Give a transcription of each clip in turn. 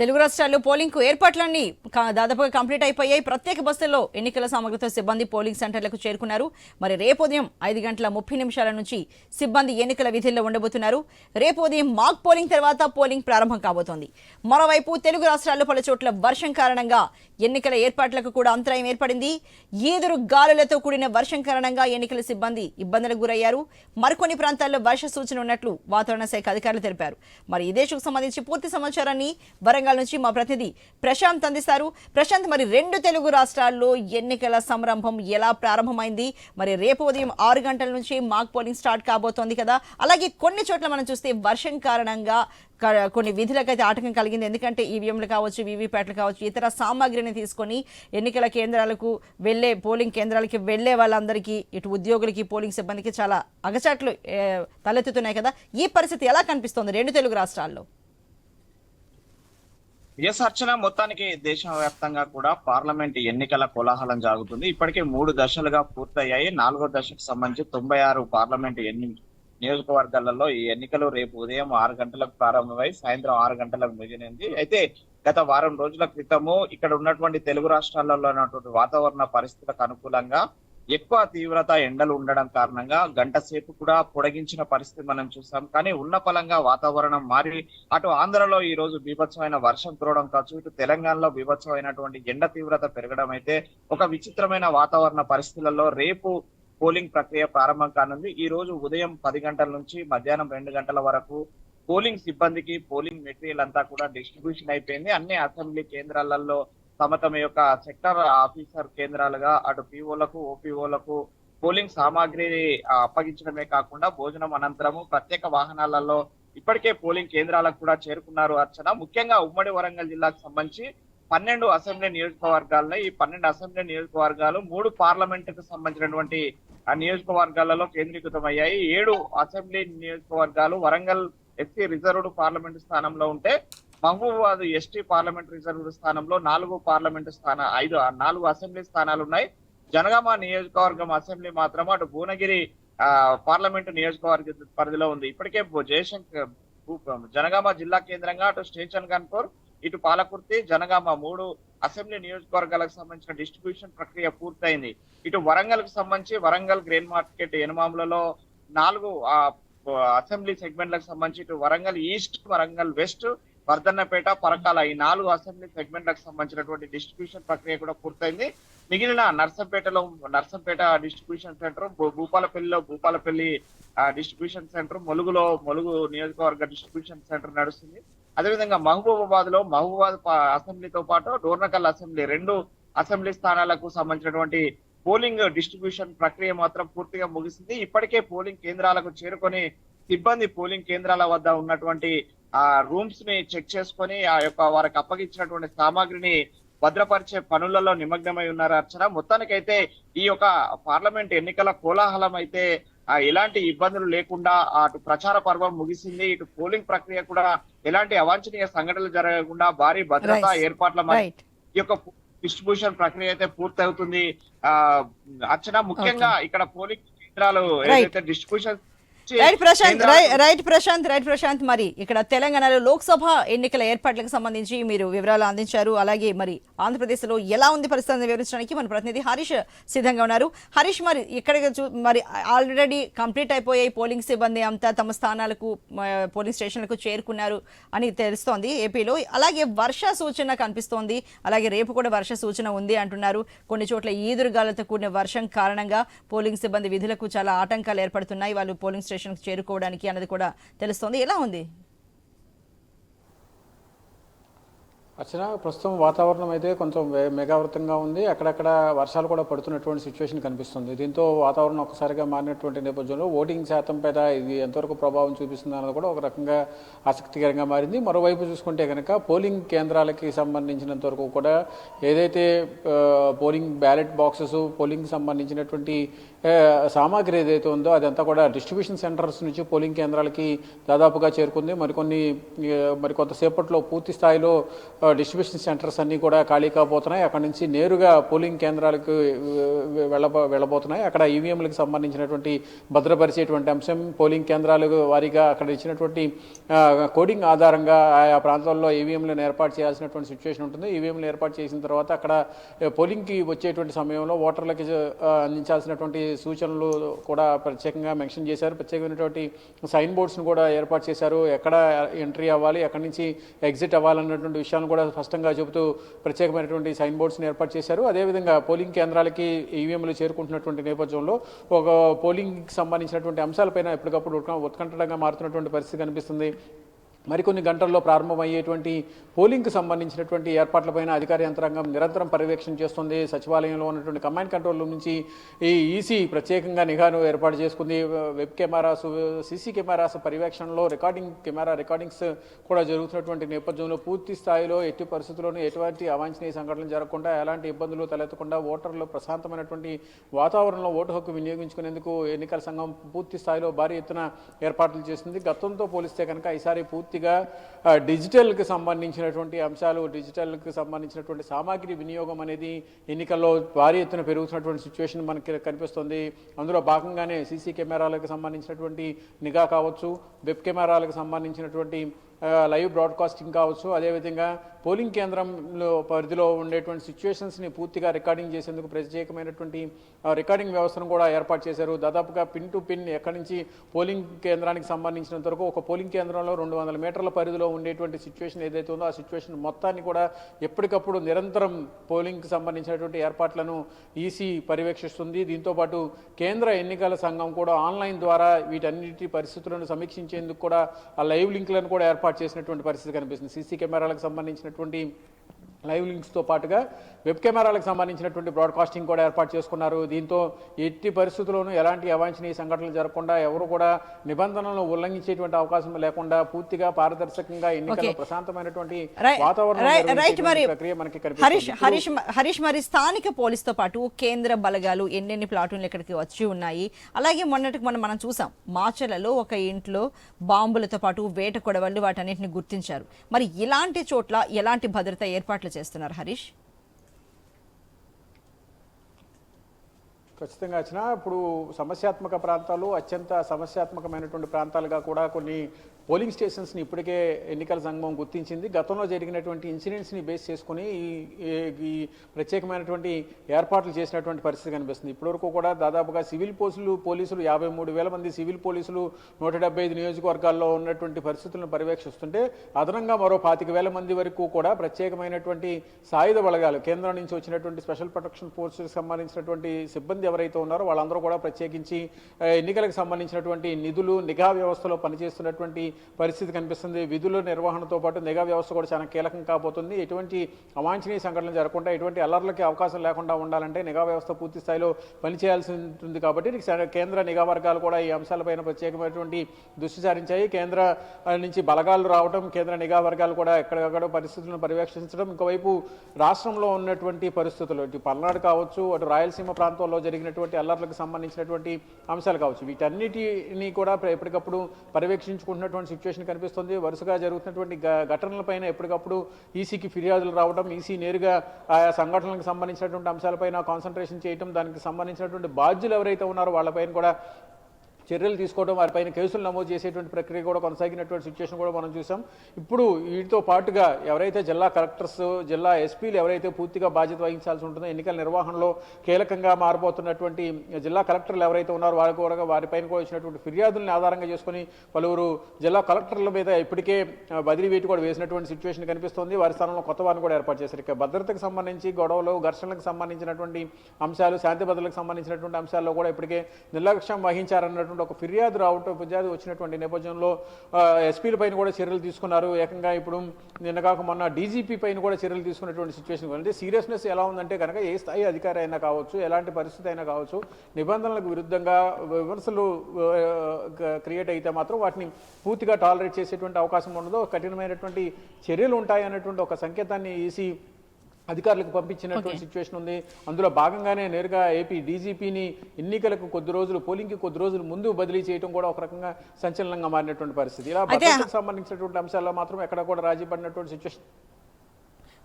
తెలుగు రాష్ట్రాల్లో పోలింగ్కు ఏర్పాట్లన్నీ దాదాపుగా కంప్లీట్ అయిపోయాయి. ప్రత్యేక బస్సుల్లో ఎన్నికల సామగ్రితో సిబ్బంది పోలింగ్ సెంటర్లకు చేరుకున్నారు. మరి రేపు ఉదయం ఐదు గంటల ముప్పై నిమిషాల నుంచి సిబ్బంది ఎన్నికల విధుల్లో ఉండబోతున్నారు. రేపు ఉదయం మాక్ పోలింగ్ తర్వాత పోలింగ్ ప్రారంభం కాబోతోంది. మరోవైపు తెలుగు రాష్ట్రాల్లో పలు చోట్ల వర్షం కారణంగా ఎన్నికల ఏర్పాట్లకు కూడా అంతరాయం ఏర్పడింది. ఈదురు గాలులతో కూడిన వర్షం కారణంగా ఎన్నికల సిబ్బంది ఇబ్బందులకు గురయ్యారు. మరికొన్ని ప్రాంతాల్లో వర్ష సూచన ఉన్నట్లు వాతావరణ శాఖ అధికారులు తెలిపారు. మరి ఈ దేశకు సంబంధించి పూర్తి సమాచారాన్ని వరంగల్ నుంచి మా ప్రతినిధి ప్రశాంత్ అందిస్తారు. ప్రశాంత్ మరి రెండు తెలుగు రాష్ట్రాల్లో ఎన్నికల సంరంభం ఎలా ప్రారంభమైంది? మరి రేపు ఉదయం ఆరు గంటల నుంచి మాక్ పోలింగ్ స్టార్ట్ కాబోతోంది కదా. అలాగే కొన్ని చోట్ల మనం చూస్తే వర్షం కారణంగా కొన్ని విధులకైతే ఆటంకం కలిగింది. ఎందుకంటే ఈవీఎంలు కావచ్చు వీవీప్యాట్లు కావచ్చు ఇతర సామాగ్రిని తీసుకొని ఎన్నికల కేంద్రాలకు వెళ్ళే పోలింగ్ కేంద్రాలకి వెళ్ళే వాళ్ళందరికీ ఇటు ఉద్యోగులకి పోలింగ్ సిబ్బందికి చాలా అగచాట్లు తలెత్తుతున్నాయి కదా. ఈ పరిస్థితి ఎలా కనిపిస్తోంది రెండు తెలుగు రాష్ట్రాల్లో? ఎస్ అర్చన మొత్తానికి దేశవ్యాప్తంగా కూడా పార్లమెంట్ ఎన్నికల కోలాహలం జరుగుతుంది ఇప్పటికే మూడు దశలుగా పూర్తయ్యాయి. నాలుగో దశకు సంబంధించి తొంభై ఆరు పార్లమెంట్ ఎన్ని నియోజకవర్గాలలో ఈ ఎన్నికలు రేపు ఉదయం ఆరు గంటలకు ప్రారంభమై సాయంత్రం ఆరు గంటలకు ముగినింది అయితే గత వారం రోజుల క్రితము ఇక్కడ ఉన్నటువంటి తెలుగు రాష్ట్రాలలో ఉన్నటువంటి వాతావరణ పరిస్థితులకు అనుకూలంగా ఎక్కువ తీవ్రత ఎండలు ఉండడం కారణంగా గంట సేపు కూడా పొడిగించిన పరిస్థితి మనం చూసాం. కానీ ఉన్న పలంగా వాతావరణం మారి అటు ఆంధ్రలో ఈ రోజు బీభత్సమైన వర్షం కురవడం కావచ్చు ఇటు తెలంగాణలో బీభత్సమైనటువంటి ఎండ తీవ్రత పెరగడం అయితే ఒక విచిత్రమైన వాతావరణ పరిస్థితులలో రేపు పోలింగ్ ప్రక్రియ ప్రారంభం కానుంది. ఈ రోజు ఉదయం పది గంటల నుంచి మధ్యాహ్నం రెండు గంటల వరకు పోలింగ్ సిబ్బందికి పోలింగ్ మెటీరియల్ అంతా కూడా డిస్ట్రిబ్యూషన్ అయిపోయింది. అన్ని అసెంబ్లీ కేంద్రాలలో తమ తమ యొక్క సెక్టర్ ఆఫీసర్ కేంద్రాలుగా అటు పిఓలకు ఓపీఓలకు పోలింగ్ సామాగ్రి అప్పగించడమే కాకుండా భోజనం అనంతరము ప్రత్యేక వాహనాలలో ఇప్పటికే పోలింగ్ కేంద్రాలకు కూడా చేరుకున్నారు అర్చన. ముఖ్యంగా ఉమ్మడి వరంగల్ జిల్లాకు సంబంధించి పన్నెండు అసెంబ్లీ నియోజకవర్గాల్లో ఈ పన్నెండు అసెంబ్లీ నియోజకవర్గాలు మూడు పార్లమెంట్కు సంబంధించినటువంటి ఆ నియోజకవర్గాలలో కేంద్రీకృతమయ్యాయి. ఏడు అసెంబ్లీ నియోజకవర్గాలు వరంగల్ ఎస్సీ రిజర్వ్డ్ పార్లమెంట్ స్థానంలో ఉంటే మహబూబాబాద్ ఎస్టీ పార్లమెంట్ రిజర్వ్ స్థానంలో నాలుగు పార్లమెంట్ స్థాన ఐదు నాలుగు అసెంబ్లీ స్థానాలు ఉన్నాయి. జనగామ నియోజకవర్గం అసెంబ్లీ మాత్రం అటు భువనగిరి ఆ, పార్లమెంటు నియోజకవర్గ పరిధిలో ఉంది. ఇప్పటికే జయశంకర్ జనగామ జిల్లా కేంద్రంగా అటు స్టేషన్ కన్పూర్ ఇటు పాలకుర్తి జనగామ మూడు అసెంబ్లీ నియోజకవర్గాలకు సంబంధించిన డిస్ట్రిబ్యూషన్ ప్రక్రియ పూర్తయింది. ఇటు వరంగల్కు సంబంధించి వరంగల్ గ్రెయిన్ మార్కెట్ ఎనుమాములలో నాలుగు ఆ, అసెంబ్లీ సెగ్మెంట్లకు సంబంధించి ఇటు వరంగల్ ఈస్ట్ వరంగల్ వెస్ట్ వర్ధన్నపేట పరకాల ఈ నాలుగు అసెంబ్లీ సెగ్మెంట్లకు సంబంధించినటువంటి డిస్ట్రిబ్యూషన్ ప్రక్రియ కూడా పూర్తయింది. మిగిలిన నర్సంపేటలో నర్సంపేట డిస్ట్రిబ్యూషన్ సెంటర్ భూపాలపల్లిలో భూపాలపల్లి డిస్ట్రిబ్యూషన్ సెంటర్ ములుగులో ములుగు నియోజకవర్గ డిస్ట్రిబ్యూషన్ సెంటర్ నడుస్తుంది. అదేవిధంగా మహబూబాబాద్లో మహబూబాద్ అసెంబ్లీతో పాటు డోర్నకల్ అసెంబ్లీ రెండు అసెంబ్లీ స్థానాలకు సంబంధించినటువంటి పోలింగ్ డిస్ట్రిబ్యూషన్ ప్రక్రియ మాత్రం పూర్తిగా ముగిసింది. ఇప్పటికే పోలింగ్ కేంద్రాలకు చేరుకొని సిబ్బంది పోలింగ్ కేంద్రాల వద్ద ఉన్నటువంటి ఆ రూమ్స్ని చెక్ చేసుకొని ఆ యొక్క వారికి అప్పగించినటువంటి సామాగ్రిని భద్రపరిచే పనులలో నిమగ్నమై ఉన్నారు. అర్చన మొత్తానికైతే ఈ యొక్క పార్లమెంట్ ఎన్నికల కోలాహలం అయితే ఎలాంటి ఇబ్బందులు లేకుండా అటు ప్రచార పర్వం ముగిసింది. ఇటు పోలింగ్ ప్రక్రియ కూడా ఎలాంటి అవాంఛనీయ సంఘటనలు జరగకుండా భారీ భద్రతా. ఏర్పాట్ల ఈ యొక్క డిస్ట్రిబ్యూషన్ ప్రక్రియ అయితే పూర్తవుతుంది. ఆ అర్చన ముఖ్యంగా ఇక్కడ పోలింగ్ కేంద్రాలు ఏదైతే distribution right Prashanth right Prashanth right Prashanth మరి ఇక్కడ తెలంగాణలో లోక్సభ ఎన్నికల ఏర్పాట్లకు సంబంధించి మీరు వివరాలు అందించారు. అలాగే మరి ఆంధ్రప్రదేశ్లో ఎలా ఉంది పరిస్థితిని వివరించడానికి మన ప్రతినిధి హరీష్ సిద్ధంగా ఉన్నారు. హరీష్ మరి ఇక్కడ మరి ఆల్రెడీ కంప్లీట్ అయిపోయాయి పోలింగ్ సిబ్బంది అంతా తమ స్థానాలకు పోలింగ్ స్టేషన్లకు చేరుకున్నారు అని తెలుస్తోంది ఏపీలో. అలాగే వర్ష సూచన కనిపిస్తోంది. అలాగే రేపు కూడా వర్ష సూచన ఉంది అంటున్నారు. కొన్ని చోట్ల ఈదురుగాలతో కూడిన వర్షం కారణంగా పోలింగ్ సిబ్బంది విధులకు చాలా ఆటంకాలు ఏర్పడుతున్నాయి. వాళ్ళు పోలింగ్ స్టేషన్కి చేరుకోవడానికి అన్నది కూడా తెలుస్తోంది. ఎలా ఉంది? అర్చన ప్రస్తుతం వాతావరణం అయితే కొంచెం మేఘావృతంగా ఉంది. అక్కడక్కడ వర్షాలు కూడా పడుతున్నటువంటి సిచ్యువేషన్ కనిపిస్తుంది. దీంతో వాతావరణం ఒకసారిగా మారినటువంటి నేపథ్యంలో ఓటింగ్ శాతం పైన ఇది ఎంతవరకు ప్రభావం చూపిస్తుంది అన్నది కూడా ఒక రకంగా ఆసక్తికరంగా మారింది. మరోవైపు చూసుకుంటే కనుక పోలింగ్ కేంద్రాలకి సంబంధించినంత వరకు కూడా ఏదైతే పోలింగ్ బ్యాలెట్ బాక్సెస్ పోలింగ్ సంబంధించినటువంటి సామాగ్రి ఏదైతే ఉందో అదంతా కూడా డిస్ట్రిబ్యూషన్ సెంటర్స్ నుంచి పోలింగ్ కేంద్రాలకి దాదాపుగా చేరుకుంది. మరికొన్ని మరి కొంతసేపట్లో పూర్తి స్థాయిలో డిస్ట్రిబ్యూషన్ సెంటర్స్ అన్నీ కూడా ఖాళీ కాబోతున్నాయి. అక్కడ నుంచి నేరుగా పోలింగ్ కేంద్రాలకు వెళ్ళబో వెళ్ళబోతున్నాయి. అక్కడ ఈవీఎంలకు సంబంధించినటువంటి భద్రపరిచేటువంటి అంశం పోలింగ్ కేంద్రాలకు వారీగా అక్కడ ఇచ్చినటువంటి కోడింగ్ ఆధారంగా ఆయా ప్రాంతాల్లో ఈవీఎంలను ఏర్పాటు చేయాల్సినటువంటి సిచ్యువేషన్ ఉంటుంది. ఈవీఎంలు ఏర్పాటు చేసిన తర్వాత అక్కడ పోలింగ్కి వచ్చేటువంటి సమయంలో ఓటర్లకి అందించాల్సినటువంటి సూచనలు కూడా ప్రత్యేకంగా మెన్షన్ చేశారు. ప్రత్యేకమైనటువంటి సైన్ బోర్డ్స్ను కూడా ఏర్పాటు చేశారు. ఎక్కడ ఎంట్రీ అవ్వాలి ఎక్కడి నుంచి ఎగ్జిట్ అవ్వాలన్నటువంటి విషయాలను కూడా స్పష్టంగా చెబుతూ ప్రత్యేకమైనటువంటి సైన్ బోర్డ్స్ని ఏర్పాటు చేశారు. అదేవిధంగా పోలింగ్ కేంద్రాలకి ఈవీఎంలు చేరుకుంటున్నటువంటి నేపథ్యంలో ఒక పోలింగ్కి సంబంధించినటువంటి అంశాలపైన ఎప్పటికప్పుడు ఉత్కంఠగా మారుతున్నటువంటి పరిస్థితి కనిపిస్తుంది. మరికొన్ని గంటల్లో ప్రారంభమయ్యేటువంటి పోలింగ్కి సంబంధించినటువంటి ఏర్పాట్లపైన అధికార యంత్రాంగం నిరంతరం పర్యవేక్షణ చేస్తుంది. సచివాలయంలో ఉన్నటువంటి కమాండ్ కంట్రోల్ రూమ్ నుంచి ఈ ఈసీ ప్రత్యేకంగా నిఘాను ఏర్పాటు చేసుకుంది. వెబ్ కెమెరాస్ సీసీ కెమెరాస్ పర్యవేక్షణలో రికార్డింగ్ కెమెరా రికార్డింగ్స్ కూడా జరుగుతున్నటువంటి నేపథ్యంలో పూర్తి స్థాయిలో ఎట్టి పరిస్థితుల్లోనూ ఎటువంటి అవాంఛనీయ సంఘటనలు జరగకుండా ఎలాంటి ఇబ్బందులు తలెత్తకుండా ఓటర్లు ప్రశాంతమైనటువంటి వాతావరణంలో ఓటు హక్కు వినియోగించుకునేందుకు ఎన్నికల సంఘం పూర్తి స్థాయిలో భారీ ఎత్తున ఏర్పాట్లు చేస్తుంది గతంతో పోలిస్తే కనుక ఈసారి పూర్తిగా డిజిటల్కి సంబంధించినటువంటి అంశాలు డిజిటల్కి సంబంధించినటువంటి సామాగ్రి వినియోగం అనేది ఎన్నికల్లో భారీ ఎత్తున పెరుగుతున్నటువంటి సిచ్యువేషన్ మనకి కనిపిస్తుంది. అందులో భాగంగానే సీసీ కెమెరాలకు సంబంధించినటువంటి నిఘా కావచ్చు వెబ్ కెమెరాలకు సంబంధించినటువంటి లైవ్ బ్రాడ్కాస్టింగ్ కావచ్చు అదేవిధంగా పోలింగ్ కేంద్రంలో పరిధిలో ఉండేటువంటి సిచ్యువేషన్స్ని పూర్తిగా రికార్డింగ్ చేసేందుకు ప్రత్యేకమైనటువంటి రికార్డింగ్ వ్యవస్థను కూడా ఏర్పాటు చేశారు. దాదాపుగా పిన్ టు పిన్ ఎక్కడి నుంచి పోలింగ్ కేంద్రానికి సంబంధించినంత వరకు ఒక పోలింగ్ కేంద్రంలో రెండు వందల మీటర్ల పరిధిలో ఉండేటువంటి సిచ్యువేషన్ ఏదైతే ఉందో ఆ సిచ్యువేషన్ మొత్తాన్ని కూడా ఎప్పటికప్పుడు నిరంతరం పోలింగ్కి సంబంధించినటువంటి ఏర్పాట్లను ఈసీ పర్యవేక్షిస్తుంది. దీంతోపాటు కేంద్ర ఎన్నికల సంఘం కూడా ఆన్లైన్ ద్వారా వీటన్నిటి పరిస్థితులను సమీక్షించేందుకు కూడా ఆ లైవ్ లింక్లను కూడా ఏర్పాటు చేసినటువంటి పరిస్థితి కనిపిస్తుంది. సీసీ కెమెరాలకు సంబంధించినటువంటి లైవ్ లింక్స్తో పాటుగా వెబ్ కెమెరాలకు సంబంధించినటువంటి బ్రాడ్కాస్టింగ్ కూడా ఏర్పాటు చేసుకున్నారు. దీంతో ఎట్టి పరిస్థితుల్లోనూ ఎలాంటి అవాంఛనీయ సంఘటనలు జరగకుండా ఎవరు కూడా నిబంధనలను ఉల్లంఘించేటువంటి అవకాశం లేకుండా పూర్తిగా పారదర్శకంగా ఎన్నికల్లో Okay. ప్రశాంతమైనటువంటి వాతావరణం ప్రక్రియ మనకి హరీష్ హరీష్ మరి స్థానిక పోలీస్తో పాటు కేంద్ర బలగాలు ఎన్నెన్ని ప్లాటూన్లు ఇక్కడికి వచ్చి ఉన్నాయి? అలాగే మొన్నటికి మనం మనం చూసాం మాచలలో ఒక ఇంట్లో బాంబులతో పాటు వేట కొడవళ్ళు వాటన్నిటిని గుర్తించారు. మరి ఇలాంటి చోట్ల ఎలాంటి భద్రత ఏర్పాట్లు చేస్తున్నారు హరీష్. ఖచ్చితంగా వచ్చిన ఇప్పుడు సమస్యాత్మక ప్రాంతాలు అత్యంత సమస్యాత్మకమైనటువంటి ప్రాంతాలుగా కూడా కొన్ని పోలింగ్ స్టేషన్స్ని ఇప్పటికే ఎన్నికల సంఘం గుర్తించింది. గతంలో జరిగినటువంటి ఇన్సిడెంట్స్ని బేస్ చేసుకుని ఈ ప్రత్యేకమైనటువంటి ఏర్పాట్లు చేసినటువంటి పరిస్థితి కనిపిస్తుంది. ఇప్పటివరకు కూడా దాదాపుగా సివిల్ పోలీసులు పోలీసులు యాభై మూడు వేల మంది సివిల్ పోలీసులు నూట డెబ్బై ఐదు నియోజకవర్గాల్లో ఉన్నటువంటి పరిస్థితులను పర్యవేక్షిస్తుంటే అదనంగా మరో పాతిక వేల మంది వరకు కూడా ప్రత్యేకమైనటువంటి సాయుధ బలగాలు కేంద్రం నుంచి వచ్చినటువంటి స్పెషల్ ప్రొటెక్షన్ ఫోర్సెస్ సంబంధించినటువంటి సిబ్బంది ఎవరైతే ఉన్నారో వాళ్ళందరూ కూడా ప్రత్యేకించి ఎన్నికలకు సంబంధించినటువంటి నిధులు నిఘా వ్యవస్థలో పనిచేస్తున్నటువంటి పరిస్థితి కనిపిస్తుంది. విధుల నిర్వహణతో పాటు నిఘా వ్యవస్థ కూడా చాలా కీలకం కాబోతుంది. ఎటువంటి అవాంఛనీయ సంఘటనలు జరగకుండా ఎటువంటి అల్లర్లకి అవకాశం లేకుండా ఉండాలంటే నిఘా వ్యవస్థ పూర్తి స్థాయిలో పనిచేయాల్సి ఉంటుంది కాబట్టి కేంద్ర నిఘా వర్గాలు కూడా ఈ అంశాలపైన ప్రత్యేకమైనటువంటి దృష్టి సారించాయి. కేంద్ర నుంచి బలగాలు రావడం కేంద్ర నిఘా వర్గాలు కూడా ఎక్కడెక్కడ పరిస్థితులను పర్యవేక్షించడం ఇంకోవైపు రాష్ట్రంలో ఉన్నటువంటి పరిస్థితులు ఇటు పల్నాడు కావచ్చు అటు రాయలసీమ ప్రాంతంలో జరిగినటువంటి అల్లర్లకు సంబంధించినటువంటి అంశాలు కావచ్చు. వీటన్నిటిని కూడా ఎప్పటికప్పుడు పర్యవేక్షించుకుంటున్నటువంటి సిచ్యువేషన్ కనిపిస్తుంది. వరుసగా జరుగుతున్నటువంటి ఘటనలపైన ఎప్పటికప్పుడు ఈసీకి ఫిర్యాదులు రావడం ఈసీ నేరుగా ఆయా సంఘటనలకు సంబంధించినటువంటి అంశాలపైన కాన్సన్ట్రేషన్ చేయడం దానికి సంబంధించినటువంటి బాధ్యులు ఎవరైతే ఉన్నారో వాళ్ళపైన కూడా చర్యలు తీసుకోవడం వారిపైన కేసులు నమోదు చేసేటువంటి ప్రక్రియ కూడా కొనసాగినటువంటి సిచ్యువేషన్ కూడా మనం చూసాం. ఇప్పుడు వీటితో పాటుగా ఎవరైతే జిల్లా కలెక్టర్స్ జిల్లా ఎస్పీలు ఎవరైతే పూర్తిగా బాధ్యత వహించాల్సి ఉంటుందో ఎన్నికల నిర్వహణలో కీలకంగా మారబోతున్నటువంటి జిల్లా కలెక్టర్లు ఎవరైతే ఉన్నారో వారికి కూడా వారిపైన కూడా వచ్చినటువంటి ఫిర్యాదులను ఆధారంగా చేసుకుని పలువురు జిల్లా కలెక్టర్ల మీద ఇప్పటికే బదిలీ వేటు కూడా వేసినటువంటి సిచ్యువేషన్ కనిపిస్తోంది. వారి స్థానంలో కొత్త వారిని కూడా ఏర్పాటు చేశారు. ఇక భద్రతకు సంబంధించి గొడవలు ఘర్షణలకు సంబంధించినటువంటి అంశాలు శాంతి భద్రతలకు సంబంధించినటువంటి అంశాల్లో కూడా ఇప్పటికే నిర్లక్ష్యం వహించారన్నటువంటి ఒక ఫిర్యాదు రావటం ఫిర్యాదు వచ్చినటువంటి నేపథ్యంలో ఎస్పీల పైన కూడా చర్యలు తీసుకున్నారు. ఏకంగా ఇప్పుడు నిన్న కాక మొన్న డీజీపీ పైన కూడా చర్యలు తీసుకున్నటువంటి సిచ్యువేషన్ అంటే సీరియస్నెస్ ఎలా ఉందంటే కనుక ఏ స్థాయి అధికారి అయినా కావచ్చు ఎలాంటి పరిస్థితి అయినా కావచ్చు నిబంధనలకు విరుద్ధంగా విమర్శలు క్రియేట్ అయితే మాత్రం వాటిని పూర్తిగా టాలరేట్ చేసేటువంటి అవకాశం ఉండదు. కఠినమైనటువంటి చర్యలు ఉంటాయి అన్నటువంటి ఒక సంకేతాన్ని ఈసీ అధికారులకు పంపించినటువంటి సిచ్యువేషన్ ఉంది. అందులో భాగంగానే నేరుగా ఏపీ డీజీపీని ఎన్నికలకు కొద్ది రోజులు పోలింగ్కి కొద్ది రోజులు ముందు బదిలీ చేయడం కూడా ఒక రకంగా సంచలనంగా మారినటువంటి పరిస్థితి. ఇలా భద్రతకు సంబంధించినటువంటి అంశాల్లో మాత్రం ఎక్కడ కూడా రాజీ పడినటువంటి సిచ్యువేషన్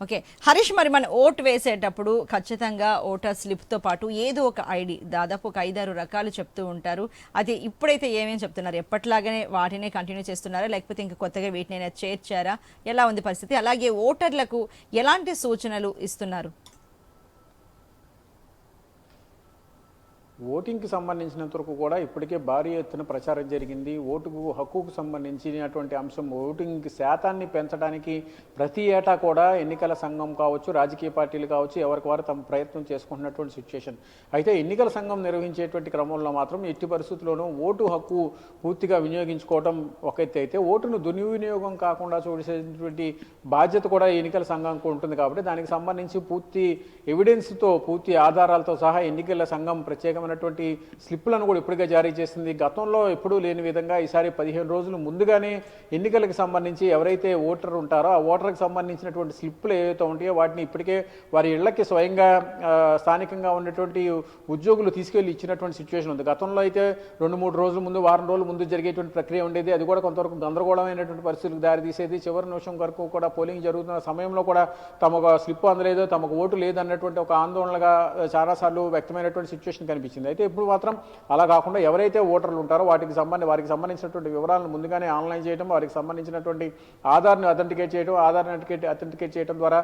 ఓకే. హరీష్ మరి మన ఓటు వేసేటప్పుడు ఖచ్చితంగా ఓటర్ స్లిప్తో పాటు ఏదో ఒక ఐడి దాదాపు ఒక ఐదారు రకాలు చెప్తూ ఉంటారు. అది ఇప్పుడైతే ఏమేమి చెప్తున్నారు? ఎప్పటిలాగానే వాటినే కంటిన్యూ చేస్తున్నారా? లేకపోతే ఇంకా కొత్తగా వీటినైనా చేర్చారా? ఎలా ఉంది పరిస్థితి? అలాగే ఓటర్లకు ఎలాంటి సూచనలు ఇస్తున్నారు? ఓటింగ్కి సంబంధించినంత వరకు కూడా ఇప్పటికే భారీ ఎత్తున ప్రచారం జరిగింది. ఓటుకు హక్కుకు సంబంధించినటువంటి అంశం ఓటింగ్ శాతాన్ని పెంచడానికి ప్రతి ఏటా కూడా ఎన్నికల సంఘం కావచ్చు రాజకీయ పార్టీలు కావచ్చు ఎవరికి వారు తమ ప్రయత్నం చేసుకుంటున్నటువంటి సిచ్యుయేషన్. అయితే ఎన్నికల సంఘం నిర్వహించేటువంటి క్రమంలో మాత్రం ఎట్టి పరిస్థితుల్లోనూ ఓటు హక్కు పూర్తిగా వినియోగించుకోవడం ఒక ఎత్తు అయితే ఓటును దుర్వినియోగం కాకుండా చూసేటువంటి బాధ్యత కూడా ఎన్నికల సంఘంకు ఉంటుంది కాబట్టి దానికి సంబంధించి పూర్తి ఎవిడెన్స్తో పూర్తి ఆధారాలతో సహా ఎన్నికల సంఘం ప్రత్యేకమైన ప్రత్యేకమైనటువంటి స్లిప్పులను కూడా ఇప్పటికే జారీ చేసింది. గతంలో ఎప్పుడూ లేని విధంగా ఈసారి పదిహేను రోజులు ముందుగానే ఎన్నికలకు సంబంధించి ఎవరైతే ఓటర్ ఉంటారో ఆ ఓటర్కి సంబంధించినటువంటి స్లిప్పులు ఏవైతే ఉంటాయో వాటిని ఇప్పటికే వారి ఇళ్ళకి స్వయంగా స్థానికంగా ఉన్నటువంటి ఉద్యోగులు తీసుకెళ్ళి ఇచ్చినటువంటి సిచ్యువేషన్ ఉంది. గతంలో అయితే రెండు మూడు రోజుల ముందు వారం రోజుల ముందు జరిగేటువంటి ప్రక్రియ ఉండేది. అది కూడా కొంతవరకు గందరగోళమైనటువంటి పరిస్థితులకు దారితీసేది. చివరి నిమిషం వరకు కూడా పోలింగ్ జరుగుతున్న సమయంలో కూడా తమకు స్లిప్ అందలేదు తమకు ఓటు లేదన్నటువంటి ఒక ఆందోళనగా చాలాసార్లు వ్యక్తమైనటువంటి సిచ్యువేషన్ కనిపించింది. అయితే ఇప్పుడు మాత్రం అలా కాకుండా ఎవరైతే ఓటర్లు ఉంటారో వాటికి సంబంధించి వారికి సంబంధించినటువంటి వివరాలను ముందుగానే ఆన్లైన్ చేయడం వారికి సంబంధించినటువంటి ఆధార్ని అథెంటికేట్ చేయడం ఆధార్ అథెంటికేట్ అథెంటికేట్ చేయడం ద్వారా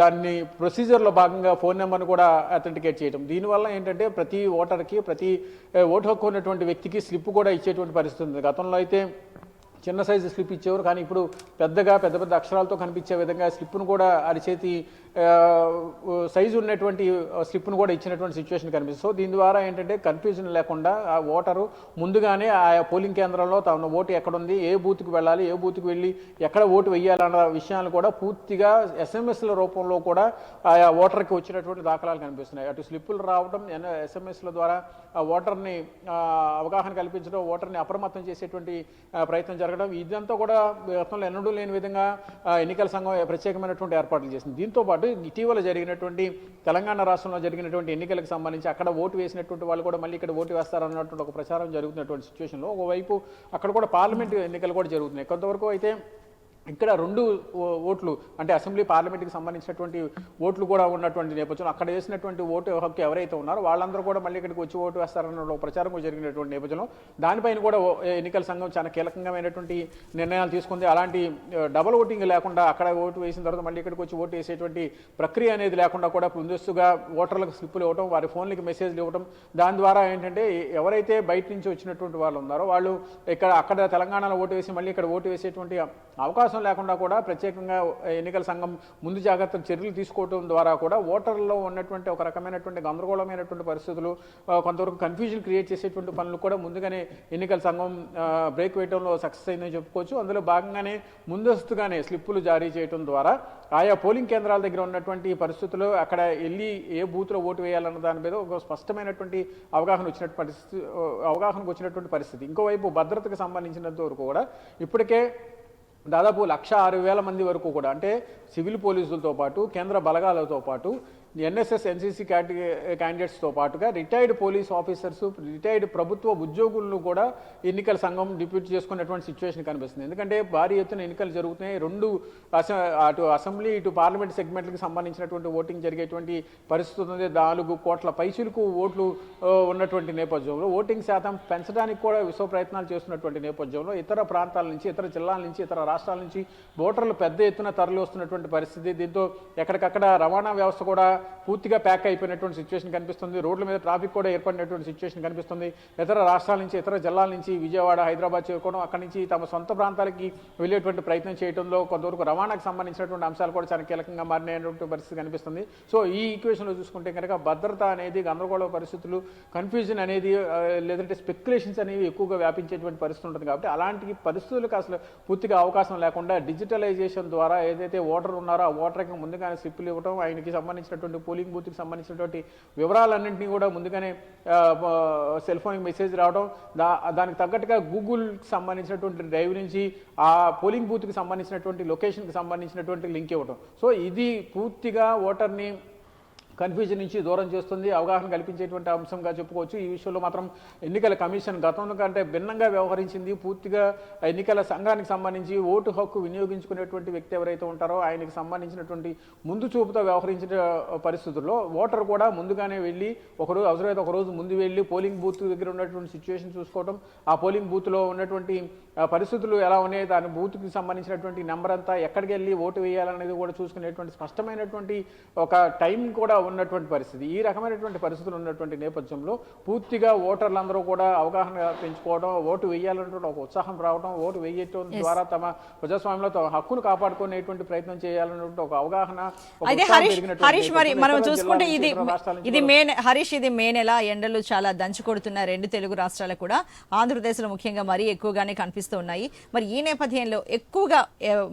దాన్ని ప్రొసీజర్లో భాగంగా ఫోన్ నెంబర్ను కూడా అథెంటికేట్ చేయడం దీనివల్ల ఏంటంటే ప్రతి ఓటర్కి ప్రతి ఓటు హక్కు ఉన్నటువంటి వ్యక్తికి స్లిప్ కూడా ఇచ్చేటువంటి పరిస్థితి ఉంది. గతంలో అయితే చిన్న సైజు స్లిప్ ఇచ్చేవారు. కానీ ఇప్పుడు పెద్దగా పెద్ద పెద్ద అక్షరాలతో కనిపించే విధంగా స్లిప్ను కూడా అరిచేతి సైజు ఉన్నటువంటి స్లిప్ను కూడా ఇచ్చినటువంటి సిచ్యువేషన్ కనిపిస్తుంది. సో దీని ద్వారా ఏంటంటే కన్ఫ్యూజన్ లేకుండా ఆ ఓటరు ముందుగానే ఆ పోలింగ్ కేంద్రంలో తన ఓటు ఎక్కడుంది ఏ బూత్కి వెళ్ళాలి ఏ బూత్కి వెళ్ళి ఎక్కడ ఓటు వేయాలన్న విషయాలు కూడా పూర్తిగా ఎస్ఎంఎస్ల రూపంలో కూడా ఆయా ఓటర్కి వచ్చినటువంటి దాఖలాలు కనిపిస్తున్నాయి. అటు స్లిప్పులు రావడం ఎస్ఎంఎస్ల ద్వారా ఆ ఓటర్ని అవగాహన కల్పించడం ఓటర్ని అప్రమత్తం చేసేటువంటి ప్రయత్నం జరగడం ఇదంతా కూడా గతంలో ఎన్నడూ లేని విధంగా ఎన్నికల సంఘం ప్రత్యేకమైనటువంటి ఏర్పాట్లు చేసింది. దీంతో పాటు ఇటీవల జరిగినటువంటి తెలంగాణ రాష్ట్రంలో జరిగినటువంటి ఎన్నికలకు సంబంధించి అక్కడ ఓటు వేసినటువంటి వాళ్ళు కూడా మళ్ళీ ఇక్కడ ఓటు వేస్తారన్నటువంటి ఒక ప్రచారం జరుగుతున్నటువంటి సిచ్యువేషన్లో ఒకవైపు అక్కడ కూడా పార్లమెంట్ ఎన్నికలు కూడా జరుగుతున్నాయి. కొంతవరకు అయితే ఇక్కడ రెండు ఓ- ఓట్లు అంటే అసెంబ్లీ పార్లమెంట్కి సంబంధించినటువంటి ఓట్లు కూడా ఉన్నటువంటి నేపథ్యం అక్కడ చేసినటువంటి ఓటు హక్కు ఎవరైతే ఉన్నారో వాళ్ళందరూ కూడా మళ్ళీ ఇక్కడికి వచ్చి ఓటు వేస్తారన్న ప్రచారం జరిగినటువంటి నేపథ్యంలో దానిపైన కూడా ఎన్నికల సంఘం చాలా కీలకమైనటువంటి నిర్ణయాలు తీసుకుంది. అలాంటి డబల్ ఓటింగ్ లేకుండా అక్కడ ఓటు వేసిన తర్వాత మళ్ళీ ఇక్కడికి వచ్చి ఓటు వేసేటువంటి ప్రక్రియ అనేది లేకుండా కూడా ముందస్తుగా ఓటర్లకు స్లిప్పులు ఇవ్వడం వారి ఫోన్లకి మెసేజ్లు ఇవ్వడం దాని ద్వారా ఏంటంటే ఎవరైతే బయట నుంచి వచ్చినటువంటి వాళ్ళు ఉన్నారో వాళ్ళు ఇక్కడ అక్కడ తెలంగాణలో ఓటు వేసి మళ్ళీ ఇక్కడ ఓటు వేసేటువంటి అవకాశం లేకుండా కూడా ప్రత్యేకంగా ఎన్నికల సంఘం ముందు జాగ్రత్త చర్యలు తీసుకోవడం ద్వారా కూడా ఓటర్లలో ఉన్నటువంటి ఒక రకమైనటువంటి గందరగోళమైనటువంటి పరిస్థితులు కొంతవరకు కన్ఫ్యూజన్ క్రియేట్ చేసేటువంటి పనులు కూడా ముందుగానే ఎన్నికల సంఘం బ్రేక్ వేయడంలో సక్సెస్ అయిందని చెప్పుకోవచ్చు. అందులో భాగంగానే ముందస్తుగానే స్లిప్పులు జారీ చేయడం ద్వారా ఆయా పోలింగ్ కేంద్రాల దగ్గర ఉన్నటువంటి పరిస్థితులు అక్కడ వెళ్ళి ఏ బూత్లో ఓటు వేయాలన్న దాని మీద ఒక స్పష్టమైనటువంటి అవగాహన వచ్చినట్టు పరిస్థితి అవగాహనకు వచ్చినటువంటి పరిస్థితి. ఇంకోవైపు భద్రతకు సంబంధించినంత వరకు కూడా ఇప్పటికే దాదాపు లక్ష ఆరు వేల మంది వరకు కూడా అంటే సివిల్ పోలీసులతో పాటు కేంద్ర బలగాలతో పాటు ఎన్ఎస్ఎస్ ఎన్సీసీ క్యాండిడేట్స్తో పాటుగా రిటైర్డ్ పోలీస్ ఆఫీసర్స్ రిటైర్డ్ ప్రభుత్వ ఉద్యోగులను కూడా ఎన్నికల సంఘం డిప్యూట్ చేసుకున్నటువంటి సిచ్యువేషన్ కనిపిస్తుంది. ఎందుకంటే భారీ ఎత్తున ఎన్నికలు జరుగుతున్నాయి. రెండు అటు అసెంబ్లీ ఇటు పార్లమెంట్ సెగ్మెంట్లకు సంబంధించినటువంటి ఓటింగ్ జరిగేటువంటి పరిస్థితి ఉంది. నాలుగు కోట్ల పైసలకు ఓట్లు ఉన్నటువంటి నేపథ్యంలో ఓటింగ్ శాతం పెంచడానికి కూడా విశ్వ ప్రయత్నాలు చేస్తున్నటువంటి నేపథ్యంలో ఇతర ప్రాంతాల నుంచి ఇతర జిల్లాల నుంచి ఇతర రాష్ట్రాల నుంచి ఓటర్లు పెద్ద ఎత్తున తరలి వస్తున్నటువంటి పరిస్థితి. దీంతో ఎక్కడికక్కడ రవాణా వ్యవస్థ కూడా పూర్తిగా ప్యాక్ అయిపోయినటువంటి సిచ్యువేషన్ కనిపిస్తుంది. రోడ్ల మీద ట్రాఫిక్ కూడా ఏర్పడినటువంటి సిచ్యువేషన్ కనిపిస్తుంది. ఇతర రాష్ట్రాల నుంచి ఇతర జిల్లాల నుంచి విజయవాడ హైదరాబాద్ చేరుకోవడం అక్కడి నుంచి తమ సొంత ప్రాంతాలకి వెళ్ళేటువంటి ప్రయత్నం చేయడంలో కొంతవరకు రవాణాకు సంబంధించినటువంటి అంశాలు కూడా చాలా కీలకంగా మారినటువంటి పరిస్థితి కనిపిస్తుంది. సో ఈ ఈక్వేషన్లో చూసుకుంటే కనుక భద్రత అనేది గందరగోళ పరిస్థితులు కన్ఫ్యూజన్ అనేది లేదంటే స్పెక్యులేషన్స్ అనేవి ఎక్కువగా వ్యాపించేటువంటి పరిస్థితి ఉంటుంది కాబట్టి అలాంటి పరిస్థితులకు అసలు పూర్తిగా అవకాశం లేకుండా డిజిటలైజేషన్ ద్వారా ఏదైతే ఓటర్ ఉన్నారో ఆ ఓటర్కి ముందుగానే స్లిప్పులు ఇవ్వడం ఆయనకి సంబంధించినటువంటి పోలింగ్ బూత్కి సంబంధించినటువంటి వివరాలన్నింటినీ కూడా ముందుగానే సెల్ ఫోన్ మెసేజ్ రావడం దా దానికి తగ్గట్టుగా గూగుల్కి సంబంధించినటువంటి డ్రైవ్ నుంచి ఆ పోలింగ్ బూత్కి సంబంధించినటువంటి లొకేషన్కి సంబంధించినటువంటి లింక్ ఇవ్వడం సో ఇది పూర్తిగా ఓటర్ని కన్ఫ్యూజన్ నుంచి దూరం చేస్తుంది. అవగాహన కల్పించేటువంటి అంశంగా చెప్పుకోవచ్చు. ఈ విషయంలో మాత్రం ఎన్నికల కమిషన్ గతంలో కంటే భిన్నంగా వ్యవహరించింది. పూర్తిగా ఎన్నికల సంఘానికి సంబంధించి ఓటు హక్కు వినియోగించుకునేటువంటి వ్యక్తి ఎవరైతే ఉంటారో ఆయనకి సంబంధించినటువంటి ముందు చూపుతో వ్యవహరించిన పరిస్థితుల్లో ఓటర్ కూడా ముందుగానే వెళ్ళి ఒకరోజు అవసరమైతే ఒకరోజు ముందు వెళ్ళి పోలింగ్ బూత్ దగ్గర ఉన్నటువంటి సిచ్యువేషన్ చూసుకోవడం ఆ పోలింగ్ బూత్లో ఉన్నటువంటి పరిస్థితులు ఎలా ఉన్నాయి దాని బూత్కి సంబంధించినటువంటి నెంబర్ అంతా ఎక్కడికి వెళ్ళి ఓటు వేయాలనేది కూడా చూసుకునేటువంటి స్పష్టమైనటువంటి ఒక టైం కూడా ఉన్నటువంటి పరిస్థితి. ఈ రకమైనటువంటి పరిస్థితులు ఉన్నటువంటి నేపథ్యంలో పూర్తిగా ఓటర్లందరూ కూడా అవగాహన పెంచుకోవడం ఓటు వేయాలన్నటువంటి ఒక ఉత్సాహం రావడం ఓటు వేయటం ద్వారా తమ ప్రజాస్వామ్యంలో తమ హక్కును కాపాడుకునేటువంటి ప్రయత్నం చేయాలన్నటువంటి ఒక అవగాహన హరీష్ మరి మనం చూసుకుంటే ఇది రాష్ట్రాల ఇది మే హరీష్ ఇది మే నెల ఎండలు చాలా దంచి కొడుతున్న రెండు తెలుగు రాష్ట్రాలకు కూడా ఆంధ్రప్రదేశ్లో ముఖ్యంగా మరీ ఎక్కువగానే కనిపిస్తూ ఉన్నాయి. మరి ఈ నేపథ్యంలో ఎక్కువగా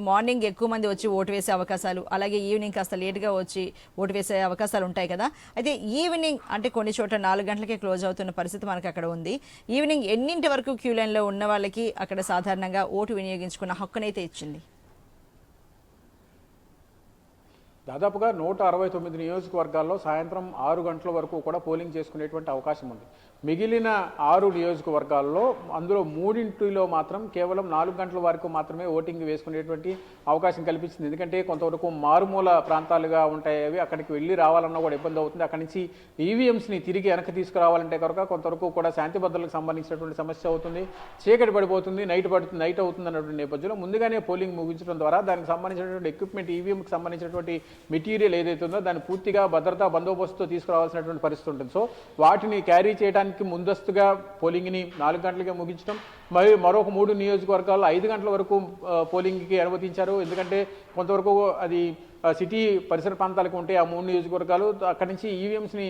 మార్నింగ్ ఎక్కువ మంది వచ్చి ఓటు వేసే అవకాశాలు అలాగే ఈవినింగ్ కాస్త లేట్గా వచ్చి ఓటు వేసే అవకాశాలు ఉంటాయి కదా. అయితే ఈవినింగ్ అంటే కొన్ని చోట్ల నాలుగు గంటలకే క్లోజ్ అవుతున్న పరిస్థితి మనకు అక్కడ ఉంది. ఈవినింగ్ ఎన్నింటి వరకు క్యూ లైన్లో ఉన్న వాళ్ళకి అక్కడ సాధారణంగా ఓటు వినియోగించుకున్న హక్కునైతే ఇచ్చింది? దాదాపుగా నూట అరవై తొమ్మిది నియోజకవర్గాల్లో సాయంత్రం ఆరు గంటల వరకు కూడా పోలింగ్ చేసుకునేటువంటి అవకాశం ఉంది. మిగిలిన ఆరు నియోజకవర్గాల్లో అందులో మూడింటిలో మాత్రం కేవలం నాలుగు గంటల వరకు మాత్రమే ఓటింగ్ వేసుకునేటువంటి అవకాశం కల్పించింది. ఎందుకంటే కొంతవరకు మారుమూల ప్రాంతాలుగా ఉంటాయి అవి. అక్కడికి వెళ్ళి రావాలన్నా కూడా ఇబ్బంది అవుతుంది. అక్కడి నుంచి ఈవీఎంస్ని తిరిగి వెనక్కి తీసుకురావాలంటే కనుక కొంతవరకు కూడా శాంతి భద్రతలకు సంబంధించినటువంటి సమస్య అవుతుంది. చీకటి పడిపోతుంది నైట్ పడుతుంది నైట్ అవుతుంది అన్నటువంటి నేపథ్యంలో ముందుగానే పోలింగ్ ముగించడం ద్వారా దానికి సంబంధించినటువంటి ఎక్విప్మెంట్ ఈవీఎంకి సంబంధించినటువంటి మెటీరియల్ ఏదైతే ఉందో దాన్ని పూర్తిగా భద్రతా బందోబస్తుతో తీసుకురావాల్సినటువంటి పరిస్థితి ఉంటుంది. సో వాటిని క్యారీ చేయడానికి ముందస్తుగా పోలింగ్ని నాలుగు గంటలకే ముగించడం. మరియు మరొక మూడు నియోజకవర్గాల్లో ఐదు గంటల వరకు పోలింగ్కి అనుమతించారు. ఎందుకంటే కొంతవరకు అది సిటీ పరిసర ప్రాంతాలకు ఉంటే ఆ మూడు నియోజకవర్గాలు అక్కడి నుంచి ఈవీఎంస్ని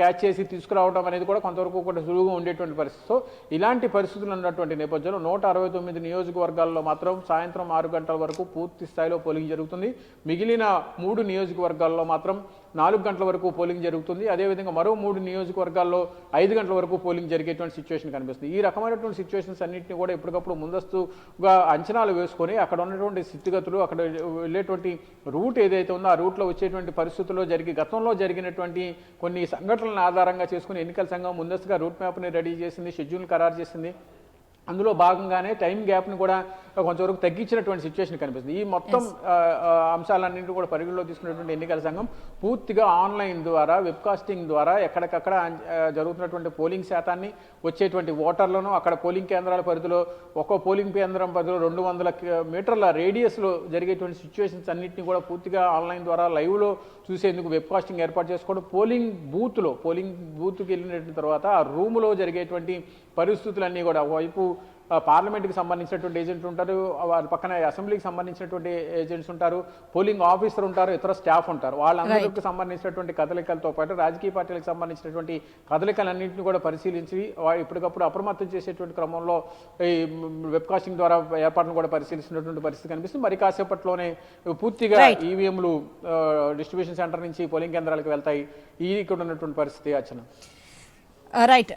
క్యాచ్ చేసి తీసుకురావడం అనేది కూడా కొంతవరకు కూడా సులువుగా ఉండేటువంటి పరిస్థితి. సో ఇలాంటి పరిస్థితులు ఉన్నటువంటి నేపథ్యంలో నూట అరవై తొమ్మిది నియోజకవర్గాల్లో మాత్రం సాయంత్రం ఆరు గంటల వరకు పూర్తి స్థాయిలో పోలింగ్ జరుగుతుంది. మిగిలిన మూడు నియోజకవర్గాల్లో మాత్రం నాలుగు గంటల వరకు పోలింగ్ జరుగుతుంది. అదేవిధంగా మరో మూడు నియోజకవర్గాల్లో ఐదు గంటల వరకు పోలింగ్ జరిగేటువంటి సిచ్యువేషన్ కనిపిస్తుంది. ఈ రకమైనటువంటి సిచ్యువేషన్స్ అన్నింటినీ కూడా ఎప్పటికప్పుడు ముందస్తుగా అంచనాలు వేసుకొని అక్కడ ఉన్నటువంటి స్థితిగతులు అక్కడ వెళ్ళేటువంటి రూట్ రూట్ ఏదైతే ఉందో ఆ రూట్లో వచ్చేటువంటి పరిస్థితుల్లో జరిగి గతంలో జరిగినటువంటి కొన్ని సంఘటనలను ఆధారంగా చేసుకుని ఎన్నికల సంఘం ముందస్తుగా రూట్ మ్యాప్ని రెడీ చేసింది షెడ్యూల్ ఖరారు చేసింది. అందులో భాగంగానే టైం గ్యాప్ని కూడా కొంతవరకు తగ్గించినటువంటి సిచ్యువేషన్ కనిపిస్తుంది. ఈ మొత్తం అంశాలన్నింటినీ కూడా పరిగణలో తీసుకున్నటువంటి ఎన్నికల సంఘం పూర్తిగా ఆన్లైన్ ద్వారా వెబ్కాస్టింగ్ ద్వారా ఎక్కడికక్కడ జరుగుతున్నటువంటి పోలింగ్ శాతాన్ని వచ్చేటువంటి ఓటర్లను అక్కడ పోలింగ్ కేంద్రాల పరిధిలో ఒక్కో పోలింగ్ కేంద్రం పరిధిలో రెండు వందల మీటర్ల రేడియస్లో జరిగేటువంటి సిచ్యువేషన్స్ అన్నింటినీ కూడా పూర్తిగా ఆన్లైన్ ద్వారా లైవ్లో చూసేందుకు వెబ్కాస్టింగ్ ఏర్పాటు చేసుకోవడం పోలింగ్ బూత్లో పోలింగ్ బూత్కి వెళ్ళిన తర్వాత ఆ రూములో జరిగేటువంటి పరిస్థితులన్నీ కూడా ఒకవైపు పార్లమెంట్కి సంబంధించినటువంటి ఏజెంట్లు ఉంటారు వారి పక్కన అసెంబ్లీకి సంబంధించినటువంటి ఏజెంట్స్ ఉంటారు పోలింగ్ ఆఫీసర్ ఉంటారు ఇతర స్టాఫ్ ఉంటారు. వాళ్ళందరికీ సంబంధించినటువంటి కదలికలతో పాటు రాజకీయ పార్టీలకు సంబంధించినటువంటి కదలికలన్నింటినీ కూడా పరిశీలించి ఎప్పటికప్పుడు అప్రమత్తం చేసేటువంటి క్రమంలో ఈ వెబ్కాస్టింగ్ ద్వారా ఏర్పాట్లను కూడా పరిశీలిస్తున్నటువంటి పరిస్థితి కనిపిస్తుంది. మరి కాసేపట్లోనే పూర్తిగా. ఈవీఎంలు డిస్ట్రిబ్యూషన్ సెంటర్ నుంచి పోలింగ్ కేంద్రాలకు వెళ్తాయి. ఈ ఇక్కడ ఉన్నటువంటి పరిస్థితి అచ్చన రైట్